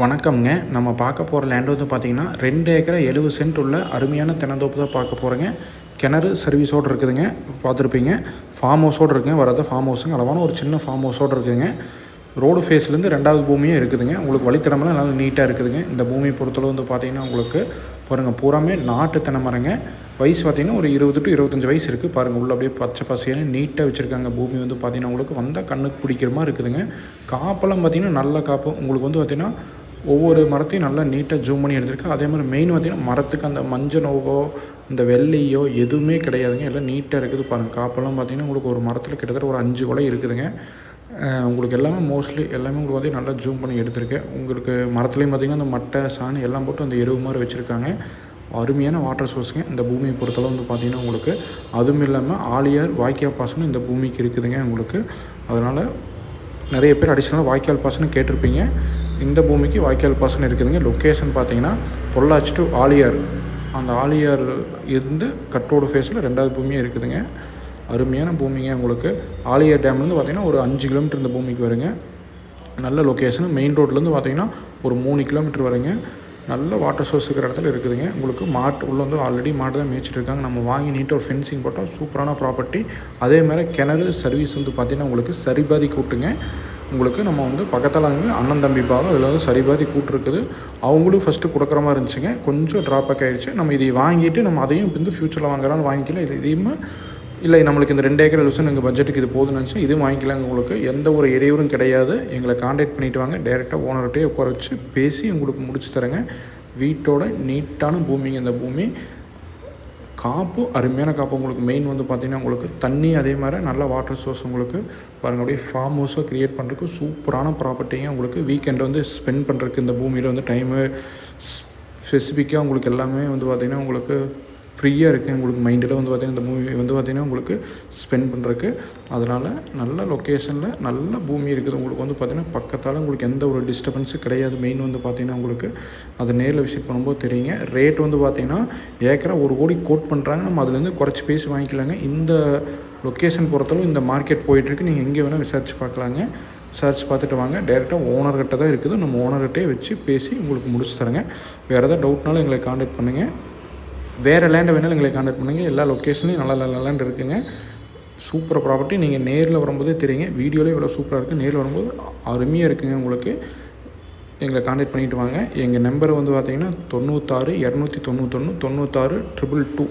வணக்கம்ங்க. நம்ம பார்க்க போகிற லேண்ட் வந்து பார்த்திங்கன்னா ரெண்டு ஏக்கரை எழுபது சென்ட் உள்ள அருமையான தென்னந்தோப்பு தான் பார்க்க போகிறேங்க கிணறு சர்வீஸோடு இருக்குதுங்க. பார்த்துருப்பீங்க. ஃபார்ம் ஹவுஸோடு இருக்குங்க. வரது ஃபார்ம் ஹவுஸுங்க அளவான ஒரு சின்ன ஃபார்ம் ஹவுஸோடு இருக்குதுங்க ரோடு ஃபேஸ்லேருந்து ரெண்டாவது பூமியும் இருக்குதுங்க. உங்களுக்கு வழித்தடமெல்லாம் நல்லா நீட்டாக இருக்குதுங்க. இந்த பூமியை பொறுத்தளவு வந்து பார்த்திங்கன்னா உங்களுக்கு பாருங்கள் பூராமே நாட்டு தென்னை மரங்க வயசு பார்த்திங்கன்னா ஒரு இருபது டு இருபத்தஞ்சி வயசு இருக்குது பாருங்கள் உள்ள அப்படியே பச்சை பசையான நீட்டாக வச்சுருக்காங்க. பூமி வந்து பார்த்திங்கன்னா உங்களுக்கு வந்தால் கண்ணுக்கு பிடிக்கிற மாதிரி இருக்குதுங்க. காப்பெல்லாம் பார்த்திங்கன்னா நல்ல காப்பு. உங்களுக்கு வந்து பார்த்திங்கன்னா ஒவ்வொரு மரத்தையும் நல்லா நீட்டாக ஜூம் பண்ணி எடுத்திருக்கு அதே மாதிரி மெயின் பார்த்திங்கன்னா மரத்துக்கு அந்த மஞ்சள் நோவோ இந்த வெள்ளையோ எதுவுமே கிடையாதுங்க. எல்லாம் நீட்டாக இருக்குது பாருங்கள் காப்பெல்லாம் பார்த்திங்கன்னா உங்களுக்கு ஒரு மரத்தில் கிட்டத்தட்ட ஒரு அஞ்சு குலை இருக்குதுங்க. உங்களுக்கு எல்லாமே மோஸ்ட்லி எல்லாமே உங்களுக்கு வந்து நல்லா ஜூம் பண்ணி எடுத்திருக்கேன். உங்களுக்கு மரத்துலேயும் பார்த்திங்கன்னா அந்த மட்டை சாணி எல்லாம் போட்டு அந்த எருவு மாதிரி வச்சுருக்காங்க. அருமையான வாட்டர் சோர்ஸுங்க இந்த பூமியை பொறுத்தளவு வந்து பார்த்திங்கன்னா உங்களுக்கு அதுவும் இல்லாமல் ஆலியார் வாய்க்கால் பாசனம் இந்த பூமிக்கு இருக்குதுங்க உங்களுக்கு. அதனால் நிறைய பேர் அடிஷ்னலாக வாய்க்கால் பாசனம் கேட்டிருப்பீங்க. இந்த பூமிக்கு வாய்க்கால் பாசனம் இருக்குதுங்க. லொக்கேஷன் பார்த்தீங்கன்னா பொள்ளாச்சி டு ஆலியார். அந்த ஆலியார் இருந்து கட்டோடு ஃபேஸில் ரெண்டாவது பூமியும் இருக்குதுங்க. அருமையான பூமிங்க உங்களுக்கு. ஆலியார் டேம்லேருந்து பார்த்தீங்கன்னா ஒரு அஞ்சு கிலோமீட்டர் இந்த பூமிக்கு வருங்க. நல்ல லொக்கேஷன் மெயின் ரோட்லேருந்து பார்த்தீங்கன்னா ஒரு மூணு கிலோமீட்டர் வருங்க. நல்ல வாட்டர் சோர்ஸ் இருக்கிற இடத்துல இருக்குதுங்க. உங்களுக்கு மாட்டு உள்ளே வந்து ஆல்ரெடி மாட்டு தான் மேய்ச்சிட்டு இருக்காங்க. நம்ம வாங்கி நீட்டாக ஒரு ஃபென்சிங் போட்டால் சூப்பரான ப்ராப்பர்ட்டி அதே மாதிரி கிணறு சர்வீஸ் வந்து பார்த்திங்கன்னா உங்களுக்கு சரிபாதி கூட்டுங்க உங்களுக்கு நம்ம வந்து பக்கத்தில் வந்து அண்ணன் தம்பி பாகம் அதில் வந்து சரிபாதி கூட்டு இருக்குது. அவங்களும் ஃபஸ்ட்டு கொடுக்குற மாதிரி இருந்துச்சுங்க. கொஞ்சம் ட்ராபேக் ஆகிடுச்சு நம்ம இதை வாங்கிட்டு நம்ம அதையும் வந்து ஃப்யூச்சரில் வாங்குறான்னு வாங்கிக்கல. இது இதையுமே இல்லை. நம்மளுக்கு இந்த ரெண்டு ஏக்கர் லூசன் எங்கள் பட்ஜெட்டுக்கு இது போதுன்னு நினச்சி இதுவும் வாங்கிக்கலாங்க உங்களுக்கு. எந்த ஒரு இடையூறும் கிடையாது. எங்களை காண்டாக்ட் பண்ணிவிட்டு வாங்க. டேரெக்டாக ஓனர்கிட்டே உட்கார வச்சு பேசி உங்களுக்கு முடிச்சு தரேங்க. வீட்டோட நீட்டான பூமிங்க இந்த பூமி. காப்பு அருமையான காப்பு. உங்களுக்கு மெயின் வந்து பார்த்திங்கன்னா உங்களுக்கு தண்ணி அதே மாதிரி நல்ல வாட்டர் சோர்ஸ் உங்களுக்கு பாருங்கள் அப்படியே ஃபார்ம் ஹவுஸாக க்ரியேட் பண்ணுறதுக்கு சூப்பரான ப்ராப்பர்ட்டிங்க உங்களுக்கு வீக்கெண்ட் வந்து ஸ்பெண்ட் பண்ணுறதுக்கு இந்த பூமியில் வந்து டைமு ஸ்பெசிஃபிக்காக உங்களுக்கு எல்லாமே வந்து பார்த்திங்கன்னா உங்களுக்கு ஃப்ரீயாக இருக்குது உங்களுக்கு மைண்டில் வந்து பார்த்திங்கன்னா இந்த மூவி வந்து பார்த்திங்கன்னா உங்களுக்கு ஸ்பெண்ட் பண்ணுறதுக்கு அதனால் நல்ல லொக்கேஷனில் நல்ல பூமி இருக்குது. உங்களுக்கு வந்து பார்த்திங்கன்னா பக்கத்தால் உங்களுக்கு எந்த ஒரு டிஸ்டர்பன்ஸும் கிடையாது. மெயின் வந்து பார்த்திங்கன்னா உங்களுக்கு அதை நேரில் விசிட் பண்ணும்போது தெரியுங்க. ரேட் வந்து பார்த்திங்கன்னா ஏக்கரா ஒரு கோடி கோட் பண்ணுறாங்க நம்ம அதுலேருந்து குறைச்சி பேசி வாங்கிக்கலாங்க. இந்த லொக்கேஷன் பொறுத்தளவு இந்த மார்க்கெட் போயிட்டுருக்கு. நீங்கள் எங்கே வேணால் விசாரிச்சு பார்க்கலாங்க. சர்ச் பார்த்துட்டு வாங்க. டேரெக்டாக ஓனர்கிட்ட தான் இருக்குது. நம்ம ஓனர்கிட்டே வச்சு பேசி உங்களுக்கு முடிச்சு தரேங்க. வேறு ஏதாவது டவுட்னாலும் எங்களை காண்டாக்ட் பண்ணுங்கள் வேறு லேண்டை வேணாலும் எங்களை காண்டாக்ட் பண்ணுங்கள் எல்லா லொக்கேஷனையும் நல்ல நல்ல லேண்ட் இருக்குங்க. சூப்பர் ப்ராப்பர்ட்டி நீங்கள் நேரில் வரும்போதே தெரியுங்க. வீடியோவில் இவ்வளோ சூப்பராக இருக்குது நேரில் வரும்போது அருமையாக இருக்குங்க உங்களுக்கு. எங்களை காண்டாக்ட் பண்ணிவிட்டு வாங்க. எங்கள் நம்பர் வந்து பார்த்திங்கன்னா தொண்ணூத்தாறு இரநூத்தி தொண்ணூத்தொன்று தொண்ணூத்தாறு ட்ரிபிள் டூ